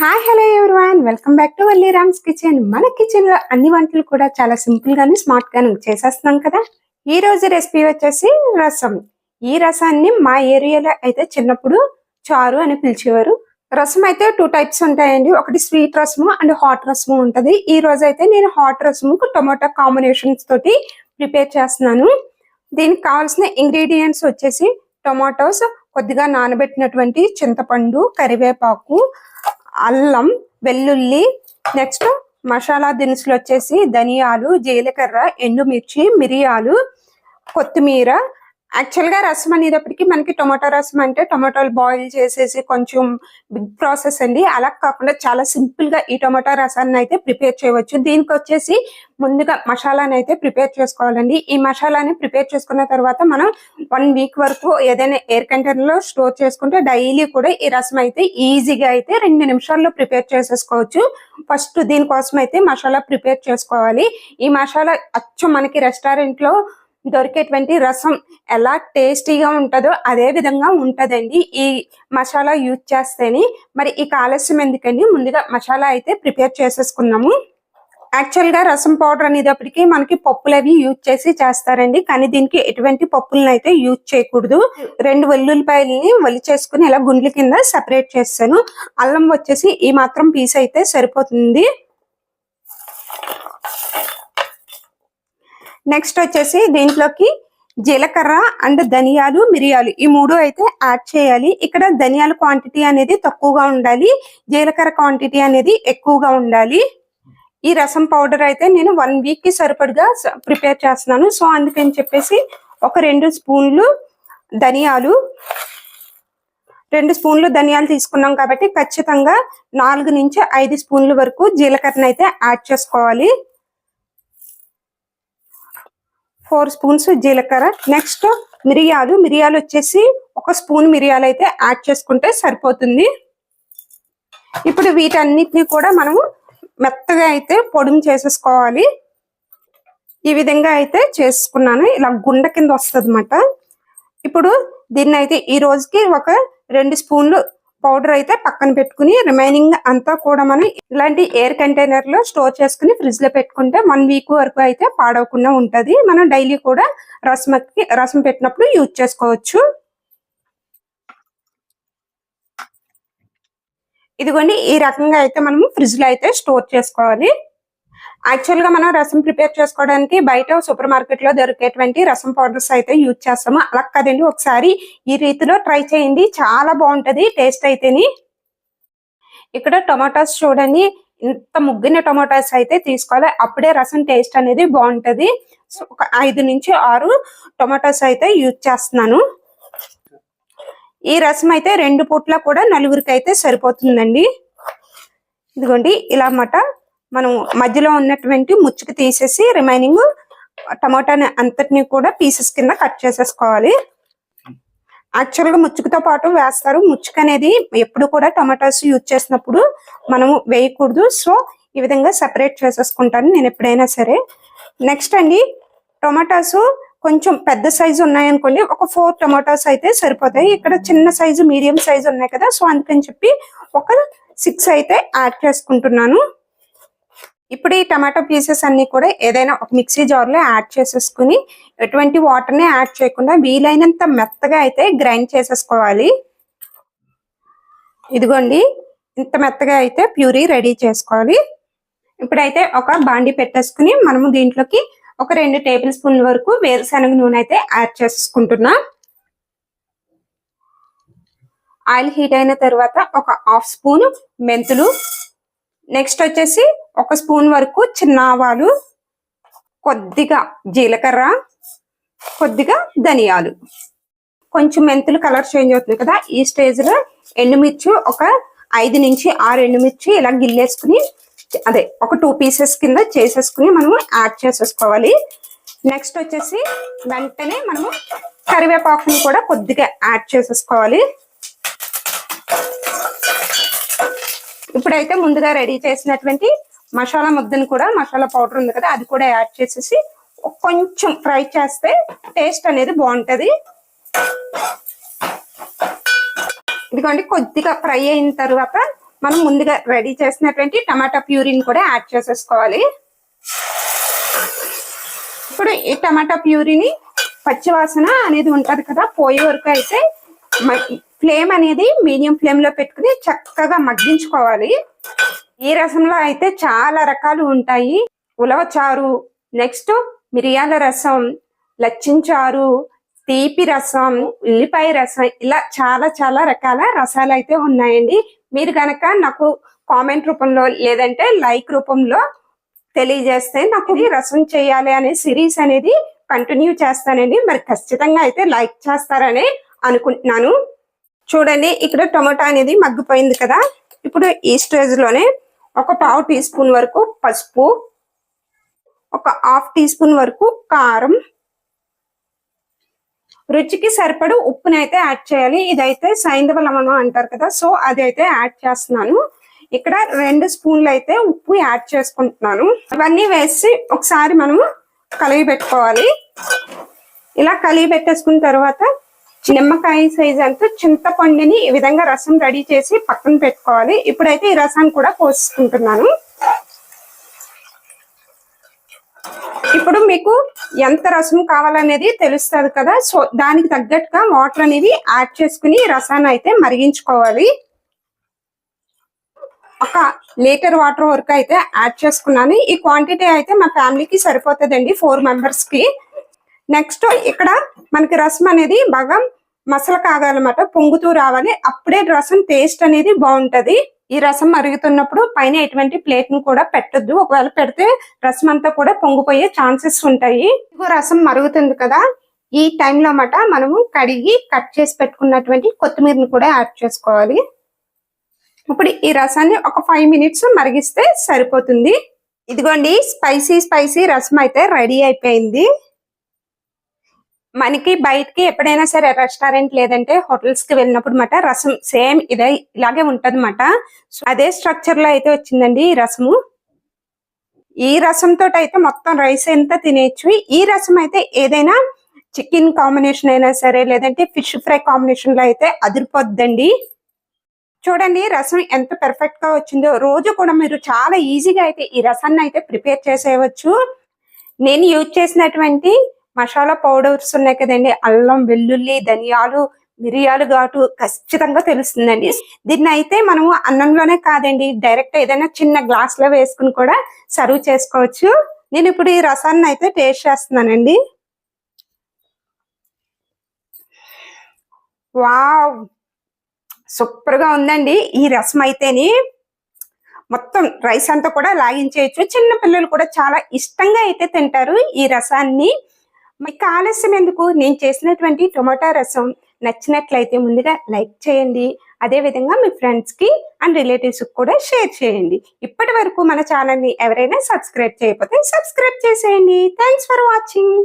Hi hello everyone welcome back to Valli Ram's kitchen మన కిచెన్లో అన్ని వంటలు కూడా చాలా సింపుల్ స్మార్ట్గాను చేసేస్తున్నాం కదా. ఈ రోజు రెసిపీ వచ్చేసి రసం. ఈ రసాన్ని మా ఏరియాలో అయితే చిన్నప్పుడు చారు అని పిలిచేవారు. రసం అయితే టూ టైప్స్ ఉంటాయండి. ఒకటి స్వీట్ రసము అండ్ హాట్ రసము ఉంటుంది. ఈ రోజు అయితే నేను హాట్ రసము టొమాటో కాంబినేషన్స్ తోటి ప్రిపేర్ చేస్తున్నాను. దీనికి కావాల్సిన ఇంగ్రీడియంట్స్ వచ్చేసి టొమాటోస్ కొద్దిగా నానబెట్టినటువంటి చింతపండు కరివేపాకు అల్లం వెల్లుల్లి నెక్స్ట్ మసాలా దినుసులు వచ్చేసి ధనియాలు జీలకర్ర ఎండుమిర్చి మిరియాలు కొత్తిమీర యాక్చువల్గా రసం అనేటప్పటికి మనకి టొమాటో రసం అంటే టొమాటోలు బాయిల్ చేసేసి కొంచెం బిగ్ ప్రాసెస్ అండి. అలా కాకుండా చాలా సింపుల్గా ఈ టొమాటో రసాన్ని అయితే ప్రిపేర్ చేయవచ్చు. దీనికి వచ్చేసి ముందుగా మసాలాని అయితే ప్రిపేర్ చేసుకోవాలండి. ఈ మసాలాని ప్రిపేర్ చేసుకున్న తర్వాత మనం వన్ వీక్ వరకు ఏదైనా ఎయిర్ కంటైనర్లో స్టోర్ చేసుకుంటే డైలీ కూడా ఈ రసం అయితే ఈజీగా అయితే రెండు నిమిషాల్లో ప్రిపేర్ చేసేసుకోవచ్చు. ఫస్ట్ దీనికోసం అయితే మసాలా ప్రిపేర్ చేసుకోవాలి. ఈ మసాలా అచ్చం మనకి రెస్టారెంట్లో దొరికేటువంటి రసం ఎలా టేస్టీగా ఉంటుందో అదే విధంగా ఉంటదండి. ఈ మసాలా యూజ్ చేస్తేనే మరి ఈ ఆలస్యం ఎందుకండి? ముందుగా మసాలా అయితే ప్రిపేర్ చేసేసుకుందాము. యాక్చువల్గా రసం పౌడర్ అనేటప్పటికి మనకి పప్పులు అవి యూజ్ చేసి చేస్తారండి. కానీ దీనికి ఎటువంటి పప్పులను అయితే యూజ్ చేయకూడదు. రెండు వెల్లుల్లిపాయలని వలి చేసుకుని ఇలా గుండ్ల కింద సెపరేట్ చేస్తాను. అల్లం వచ్చేసి ఈ మాత్రం పీస్ అయితే సరిపోతుంది. నెక్స్ట్ వచ్చేసి దీంట్లోకి జీలకర్ర అండ్ ధనియాలు మిరియాలు ఈ మూడు అయితే యాడ్ చేయాలి. ఇక్కడ ధనియాల క్వాంటిటీ అనేది తక్కువగా ఉండాలి. జీలకర్ర క్వాంటిటీ అనేది ఎక్కువగా ఉండాలి. ఈ రసం పౌడర్ అయితే నేను వన్ వీక్కి సరిపడిగా ప్రిపేర్ చేస్తున్నాను. సో అందుకని చెప్పేసి ఒక రెండు స్పూన్లు ధనియాలు రెండు స్పూన్లు ధనియాలు తీసుకున్నాం కాబట్టి ఖచ్చితంగా నాలుగు నుంచి ఐదు స్పూన్ల వరకు జీలకర్రనైతే అయితే యాడ్ చేసుకోవాలి. ఫోర్ స్పూన్స్ జీలకర్ర. నెక్స్ట్ మిరియాలు. మిరియాలు వచ్చేసి ఒక స్పూన్ మిరియాలు అయితే యాడ్ చేసుకుంటే సరిపోతుంది. ఇప్పుడు వీటన్నిటిని కూడా మనము మెత్తగా అయితే పొడుము చేసేసుకోవాలి. ఈ విధంగా అయితే చేసుకున్నాను. ఇలా గుండె కింద వస్తుంది ఇప్పుడు దీన్ని అయితే ఈ రోజుకి ఒక రెండు స్పూన్లు పౌడర్ అయితే పక్కన పెట్టుకుని రిమైనింగ్ అంతా కూడా మనం ఇలాంటి ఎయిర్ కంటైనర్లో స్టోర్ చేసుకుని ఫ్రిడ్జ్లో పెట్టుకుంటే వన్ వీక్ వరకు అయితే పాడవకుండా ఉంటది. మనం డైలీ కూడా రసంకి రసం పెట్టినప్పుడు యూజ్ చేసుకోవచ్చు. ఇదిగోండి ఈ రకంగా అయితే మనము ఫ్రిడ్జ్లో అయితే స్టోర్ చేసుకోవాలి. యాక్చువల్గా మనం రసం ప్రిపేర్ చేసుకోవడానికి బయట సూపర్ మార్కెట్లో దొరికేటువంటి రసం పౌడర్స్ అయితే యూజ్ చేస్తాము. అలా కదండి ఒకసారి ఈ రీతిలో ట్రై చేయండి. చాలా బాగుంటది టేస్ట్ అయితేని. ఇక్కడ టొమాటోస్ చూడండి ఇంత ముగ్గిన టొమాటోస్ అయితే తీసుకోవాలి. అప్పుడే రసం టేస్ట్ అనేది బాగుంటది. సో ఒక ఐదు నుంచి ఆరు టొమాటోస్ అయితే యూజ్ చేస్తున్నాను. ఈ రసం అయితే రెండు పూట్ల కూడా నలుగురికి అయితే సరిపోతుందండి. ఇదిగోండి ఇలా అన్నమాట. మనం మధ్యలో ఉన్నటువంటి ముచ్చుకు తీసేసి రిమైనింగ్ టమాటాని అంతటిని కూడా పీసెస్ కింద కట్ చేసేసుకోవాలి. యాక్చువల్గా ముచ్చుకుతో పాటు వేస్తారు. ముచ్చుక అనేది ఎప్పుడు కూడా టమాటాస్ యూజ్ చేసినప్పుడు మనము వేయకూడదు. సో ఈ విధంగా సెపరేట్ చేసేసుకుంటాను నేను ఎప్పుడైనా సరే. నెక్స్ట్ అండి టొమాటోస్ కొంచెం పెద్ద సైజు ఉన్నాయనుకోండి ఒక ఫోర్ టొమాటోస్ అయితే సరిపోతాయి. ఇక్కడ చిన్న సైజు మీడియం సైజు ఉన్నాయి కదా సో అందుకని చెప్పి ఒక సిక్స్ అయితే యాడ్ చేసుకుంటున్నాను. ఇప్పుడు ఈ టమాటో పీసెస్ అన్ని కూడా ఏదైనా ఒక మిక్సీ జార్లో యాడ్ చేసేసుకుని ఎటువంటి వాటర్ని యాడ్ చేయకుండా వీలైనంత మెత్తగా అయితే గ్రైండ్ చేసేసుకోవాలి. ఇదిగోండి ఇంత మెత్తగా అయితే ప్యూరీ రెడీ చేసుకోవాలి. ఇప్పుడైతే ఒక బాండి పెట్టేసుకుని మనము దీంట్లోకి ఒక రెండు టేబుల్ స్పూన్ల వరకు వేరుశనగ నూనె అయితే యాడ్ చేసుకుంటున్నా ఆయిల్ హీట్ అయిన తర్వాత ఒక హాఫ్ స్పూన్ మెంతులు. నెక్స్ట్ వచ్చేసి ఒక స్పూన్ వరకు చిన్న ఆవాలు కొద్దిగా జీలకర్ర కొద్దిగా ధనియాలు. కొంచెం మెంతులు కలర్ చేంజ్ అవుతుంది కదా ఈ స్టేజ్లో ఎండుమిర్చి ఒక ఐదు నుంచి ఆరు ఎండుమిర్చి ఇలా గిల్లేసుకుని అదే ఒక టూ పీసెస్ కింద చేసేసుకుని మనము యాడ్ చేసేసుకోవాలి. నెక్స్ట్ వచ్చేసి వెంటనే మనము కరివేపాకుని కూడా కొద్దిగా యాడ్ చేసేసుకోవాలి. ఇప్పుడైతే ముందుగా రెడీ చేసినటువంటి మసాలా ముద్దని కూడా మసాలా పౌడర్ ఉంది కదా అది కూడా యాడ్ చేసేసి కొంచెం ఫ్రై చేస్తే టేస్ట్ అనేది బాగుంటుంది. ఇదిగోండి కొద్దిగా ఫ్రై అయిన తర్వాత మనం ముందుగా రెడీ చేసినటువంటి టమాటా ప్యూరీని కూడా యాడ్ చేసేసుకోవాలి. ఇప్పుడు ఈ టమాటా ప్యూరీని పచ్చివాసన అనేది ఉంటుంది కదా పోయే వరకు అయితే ఫ్లేమ్ అనేది మీడియం ఫ్లేమ్లో పెట్టుకుని చక్కగా మగ్గించుకోవాలి. ఈ రసంలో అయితే చాలా రకాలు ఉంటాయి. ఉలవ చారు నెక్స్ట్ మిరియాల రసం లచ్చించారు తీపి రసం ఉల్లిపాయ రసం ఇలా చాలా చాలా రకాల రసాలు అయితే ఉన్నాయండి. మీరు కనుక నాకు కామెంట్ రూపంలో లేదంటే లైక్ రూపంలో తెలియజేస్తే నాకు ఈ రసం చేయాలి అనే సిరీస్ అనేది కంటిన్యూ చేస్తానండి. మరి ఖచ్చితంగా అయితే లైక్ చేస్తారని అనుకుంటున్నాను. చూడండి ఇక్కడ టొమాటో అనేది మగ్గిపోయింది కదా. ఇప్పుడు ఈ స్టేజ్లోనే ఒక పావు టీ స్పూన్ వరకు పసుపు ఒక హాఫ్ టీ స్పూన్ వరకు కారం. రుచికి సరిపడు ఉప్పునైతే యాడ్ చేయాలి. ఇదైతే సైంధవ లవణం అంటారు కదా సో అది అయితే యాడ్ చేస్తున్నాను. ఇక్కడ రెండు స్పూన్లు అయితే ఉప్పు యాడ్ చేసుకుంటున్నాను. ఇవన్నీ వేసి ఒకసారి మనము కలిగి పెట్టుకోవాలి. ఇలా కలిగి పెట్టేసుకున్న తర్వాత నిమ్మకాయ సైజ్ అంతా చింతపండుని ఈ విధంగా రసం రెడీ చేసి పక్కన పెట్టుకోవాలి. ఇప్పుడైతే ఈ రసాన్ని కూడా పోసుకుంటున్నాను. ఇప్పుడు మీకు ఎంత రసం కావాలనేది తెలుస్తుంది కదా. సో దానికి తగ్గట్టుగా వాటర్ అనేది యాడ్ చేసుకుని రసాన్ని అయితే మరిగించుకోవాలి. ఒక లీటర్ వాటర్ వరకు అయితే యాడ్ చేసుకున్నాను. ఈ క్వాంటిటీ అయితే మా ఫ్యామిలీకి సరిపోతుందండి ఫోర్ మెంబర్స్కి నెక్స్ట్ ఇక్కడ మనకి రసం అనేది బాగా మసల కాగాలన్నమాట పొంగుతూ రావాలి. అప్పుడే రసం టేస్ట్ అనేది బాగుంటది. ఈ రసం మరుగుతున్నప్పుడు పైన ఎటువంటి ప్లేట్ను కూడా పెట్టద్దు. ఒకవేళ పెడితే రసం అంతా కూడా పొంగిపోయే ఛాన్సెస్ ఉంటాయి. ఇదిగో రసం మరుగుతుంది కదా. ఈ టైంలో అన్నమాట మనము కడిగి కట్ చేసి పెట్టుకున్నటువంటి కొత్తిమీరని కూడా యాడ్ చేసుకోవాలి. ఇప్పుడు ఈ రసాన్ని ఒక ఫైవ్ మినిట్స్ మరిగిస్తే సరిపోతుంది. ఇదిగోండి స్పైసీ స్పైసీ రసం అయితే రెడీ అయిపోయింది. మనకి బయటకి ఎప్పుడైనా సరే రెస్టారెంట్ లేదంటే హోటల్స్కి వెళ్ళినప్పుడు మాట రసం సేమ్ ఇదే ఇలాగే ఉంటది మాట అదే స్ట్రక్చర్లో అయితే వచ్చిందండి ఈ రసము. ఈ రసం తోటి అయితే మొత్తం రైస్ ఎంత తినేయచ్చు. ఈ రసం అయితే ఏదైనా చికెన్ కాంబినేషన్ అయినా సరే లేదంటే ఫిష్ ఫ్రై కాంబినేషన్లో అయితే అదిరిపోద్దండి. చూడండి రసం ఎంత పెర్ఫెక్ట్గా వచ్చిందో. రోజు కూడా మీరు చాలా ఈజీగా అయితే ఈ రసాన్ని అయితే ప్రిపేర్ చేసేయవచ్చు. నేను యూజ్ చేసినటువంటి మసాలా పౌడర్స్ ఉన్నాయి కదండి అల్లం వెల్లుల్లి ధనియాలు మిరియాలు ఘాటు ఖచ్చితంగా తెలుస్తుందండి. దీన్ని అయితే మనము అన్నంలోనే కాదండి డైరెక్ట్ ఏదైనా చిన్న గ్లాస్లో వేసుకుని కూడా సర్వ్ చేసుకోవచ్చు. నేను ఇప్పుడు ఈ రసాన్ని అయితే టేస్ట్ చేస్తున్నానండి. వావ్! సూపర్గా ఉందండి ఈ రసం అయితేని. మొత్తం రైస్ అంతా కూడా లాగించేయచ్చు. చిన్న పిల్లలు కూడా చాలా ఇష్టంగా అయితే తింటారు ఈ రసాన్ని. మీకు ఆలస్యం ఎందుకు? నేను చేసినటువంటి టొమాటో రసం నచ్చినట్లయితే ముందుగా లైక్ చేయండి. అదేవిధంగా మీ ఫ్రెండ్స్కి అండ్ రిలేటివ్స్కి కూడా షేర్ చేయండి. ఇప్పటి వరకు మన ఛానల్ని ఎవరైనా సబ్స్క్రైబ్ చేయకపోతే సబ్స్క్రైబ్ చేసేయండి. Thanks for watching